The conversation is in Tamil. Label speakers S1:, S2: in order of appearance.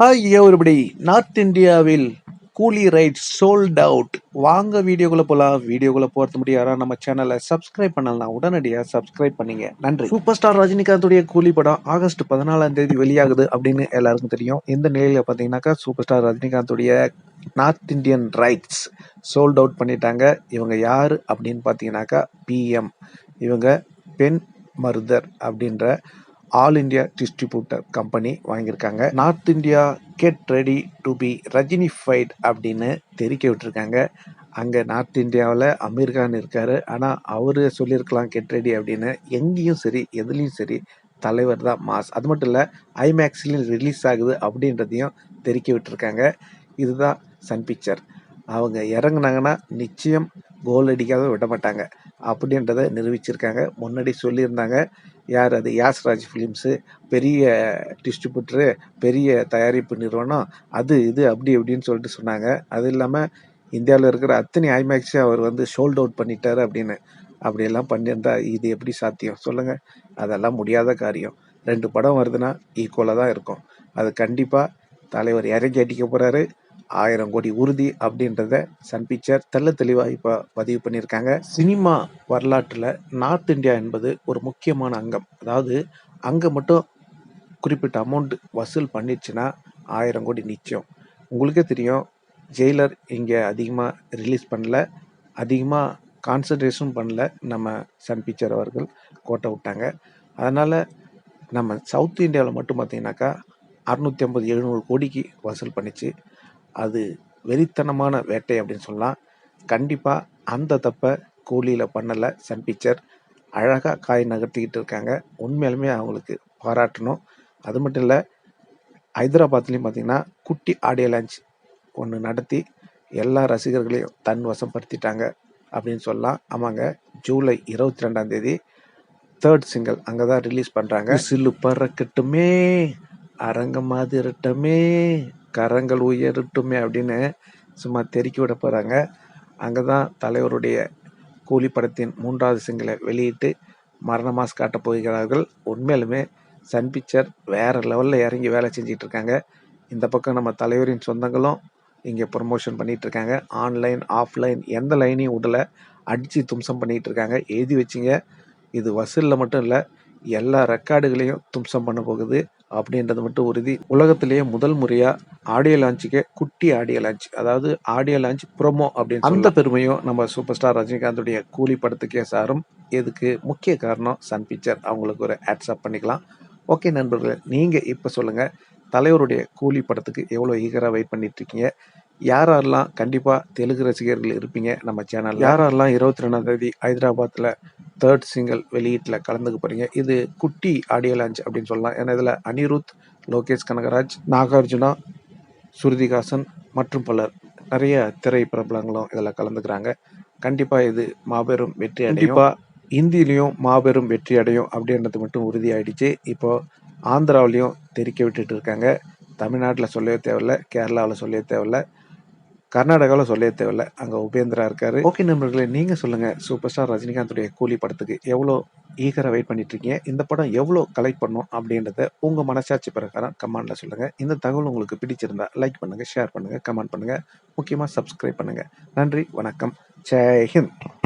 S1: ஹாய் everybody நார்த் இந்தியாவில் கூலி ரைட் சோல்ட் அவுட் வாங்க வீடியோக்குள்ள போகலாம் வீடியோக்குள்ள போறது முடியும் நம்ம சேனலை சப்ஸ்கிரைப் பண்ணலாம் உடனடியாக சப்ஸ்கிரைப் பண்ணீங்க. நன்றி. சூப்பர் ஸ்டார் ரஜினிகாந்துடைய கூலி படம் ஆகஸ்ட் பதினாலாம் தேதி வெளியாகுது அப்படின்னு எல்லாருக்கும் தெரியும். இந்த நிலையில பார்த்தீங்கன்னாக்கா super star ரஜினிகாந்துடைய north Indian rights sold out பண்ணிட்டாங்க. இவங்க யார் அப்படின்னு பார்த்தீங்கன்னாக்கா பிஎம் இவங்க பெண் மருதர் அப்படின்ற ஆல் இந்தியா டிஸ்ட்ரிபியூட்டர் கம்பெனி வாங்கியிருக்காங்க. North India get ready to be Rajinified அப்படின்னு தெரிவிக்க விட்டுருக்காங்க. அங்கே நார்த் இந்தியாவில் அமீர் கான் இருக்காரு. ஆனால் அவரு சொல்லியிருக்கலாம் கெட் ரெடி அப்படின்னு. எங்கேயும் சரி எதுலேயும் சரி தலைவர் தான் மாஸ். அது மட்டும் இல்லை ஐமேக்ஸ்லையும் ரிலீஸ் ஆகுது அப்படின்றதையும் தெரிவிக்க விட்டுருக்காங்க. இதுதான் சன் பிக்சர். அவங்க இறங்குனாங்கன்னா நிச்சயம் கோல் அடிக்காத விட மாட்டாங்க. அப்படின்றத நிரூபிச்சிருக்காங்க. முன்னாடி சொல்லியிருந்தாங்க யார் அது? யாஸ்ராஜ் ஃபிலிம்ஸு பெரிய டிஸ்ட்ரிபியூட்டரு பெரிய தயாரிப்பு நிறுவனம் அது இது அப்படி இப்படின்னு சொல்லிட்டு சொன்னாங்க. அது இல்லாமல் இந்தியாவில் இருக்கிற அத்தனை ஐமேக்ஸை அவர் வந்து ஷோல்ட் அவுட் பண்ணிட்டார் அப்படின்னு. அப்படியெல்லாம் பண்ணியிருந்தா இது எப்படி சாத்தியம்? சொல்லுங்கள் அதெல்லாம் முடியாத காரியம். ரெண்டு படம் வருதுன்னா ஈக்குவலாக தான் இருக்கும். அது கண்டிப்பாக தலைவர் இறங்கி அடிக்க போகிறாரு ஆயிரம் கோடி உறுதி அப்படின்றத சன் பிக்சர் தெள்ள தெளிவாக இப்போ பதிவு பண்ணியிருக்காங்க. சினிமா வரலாற்றில் நார்த் இந்தியா என்பது ஒரு முக்கியமான அங்கம். அதாவது அங்கே மட்டும் குறிப்பிட்ட அமௌண்ட் வசூல் பண்ணிடுச்சுன்னா ஆயிரம் கோடி நிச்சயம். உங்களுக்கே தெரியும் ஜெயிலர் இங்கே அதிகமாக ரிலீஸ் பண்ணல. அதிகமாக கான்சன்ட்ரேஷன் பண்ணல நம்ம சன் பிக்சர் அவர்கள் கோட்டை விட்டாங்க. அதனால் நம்ம சவுத் இந்தியாவில் மட்டும் பார்த்தீங்கன்னாக்கா அறுநூற்றி ஐம்பது எழுநூறு கோடிக்கு வசூல் பண்ணிச்சு. அது வெறித்தனமான வேட்டை அப்படின்னு சொல்லலாம். கண்டிப்பாக அந்த தப்பை கூலியில் பண்ணலை சன் பிக்சர். அழகாக காய் நகர்த்திக்கிட்டு இருக்காங்க. உண்மையாலுமே அவங்களுக்கு பாராட்டணும். அது மட்டும் இல்லை ஹைதராபாத்லேயும் பார்த்தீங்கன்னா குட்டி ஆடியோ லான்ச் ஒன்று நடத்தி எல்லா ரசிகர்களையும் தன் வசப்படுத்திட்டாங்க அப்படின்னு சொல்லலாம். ஆமாங்க ஜூலை இருபத்தி ரெண்டாம் தேதி தேர்ட் சிங்கிள் அங்கே தான் ரிலீஸ் பண்ணுறாங்க சில்லு பறக்கட்டுமே அரங்கம் மாதிரட்டமே கரங்கள் உயரட்டுமே அப்படின்னு சும்மா தெருக்கி விட போகிறாங்க அங்கே தான் தலைவருடைய கூலி படத்தின் மூன்றாவது சிங்கிளை வெளியிட்டு மரண மாஸ் காட்டப் போகிறார்கள். உண்மையிலுமே சன் பிக்சர் வேறு லெவலில் இறங்கி வேலை செஞ்சிட்டு இருக்காங்க. இந்த பக்கம் நம்ம தலைவரின் சொந்தங்களும் இங்கே ப்ரொமோஷன் பண்ணிகிட்டு இருக்காங்க. ஆன்லைன் ஆஃப்லைன் எந்த லைனையும் விடலை அடித்து தும்சம் பண்ணிகிட்டு இருக்காங்க. எழுதி வச்சிங்க. இது வசூலில் மட்டும் இல்லை எல்லா ரெக்கார்டுகளையும் தும்சம் பண்ண போகுது அப்படின்றது மட்டும் உறுதி. உலகத்திலேயே முதல் முறையா ஆடியோ லான்ச்சுக்கு குட்டி ஆடியோ லான்ச் அதாவது ஆடியோ லான்ச் ப்ரோமோ அப்படின்னு அந்த பெருமையும் நம்ம சூப்பர் ஸ்டார் ரஜினிகாந்துடைய கூலி படத்துக்கே சாரும். இதுக்கு முக்கிய காரணம் சன் பிக்சர் அவங்களுக்கு ஒரு ஆட்ஸ்அப் பண்ணிக்கலாம். ஓகே நண்பர்களே நீங்கள் இப்போ சொல்லுங்கள் தலைவருடைய கூலி படத்துக்கு எவ்வளோ ஈகராக வெயிட் பண்ணிட்டு இருக்கீங்க யார் யாரெல்லாம் கண்டிப்பாக தெலுங்கு ரசிகர்கள் இருப்பீங்க நம்ம சேனல் யார் யாரெல்லாம் இருபத்தி ரெண்டாம் தேதி ஹைதராபாத்தில் தேர்ட் சிங்கிள் வெளியீட்டில் கலந்துக்க போகிறீங்க இது குட்டி ஆடியோ லான்ச் அப்படின்னு சொல்லலாம். ஏன்னா இதில் அனிருத் லோகேஷ் கனகராஜ் நாகார்ஜுனா சுருதிகாசன் மற்றும் பலர் நிறைய திரை பிரபலங்களும் இதில் கலந்துக்கிறாங்க. கண்டிப்பாக இது மாபெரும் வெற்றி கண்டிப்பாக இந்தியிலையும் மாபெரும் வெற்றி அடையும் அப்படின்றது மட்டும் உறுதியாயிடுச்சு. இப்போ ஆந்திராவிலையும் தெரிக்க விட்டுட்டு இருக்காங்க. தமிழ்நாட்டில் சொல்லவே தேவையில்ல கேரளாவில் சொல்லவே தேவையில்ல கர்நாடகாவில் சொல்லவே தேவையில்ல. அங்கே உபேந்திரா இருக்காரு. ஓகே நண்பர்களே நீங்கள் சொல்லுங்கள் சூப்பர் ஸ்டார் ரஜினிகாந்துடைய கூலி படத்துக்கு எவ்வளோ ஈகராக வெயிட் பண்ணிட்டு இருக்கீங்க? இந்த படம் எவ்வளோ கலெக்ட் பண்ணும் அப்படின்றத உங்கள் மனசாட்சி பிரகாரம் கமெண்டில் சொல்லுங்கள் இந்த தகவல் உங்களுக்கு பிடிச்சிருந்தா லைக் பண்ணுங்கள் ஷேர் பண்ணுங்கள் கமெண்ட் பண்ணுங்கள் முக்கியமாக சப்ஸ்கிரைப் பண்ணுங்கள் நன்றி வணக்கம். ஜெய் ஹிந்த்.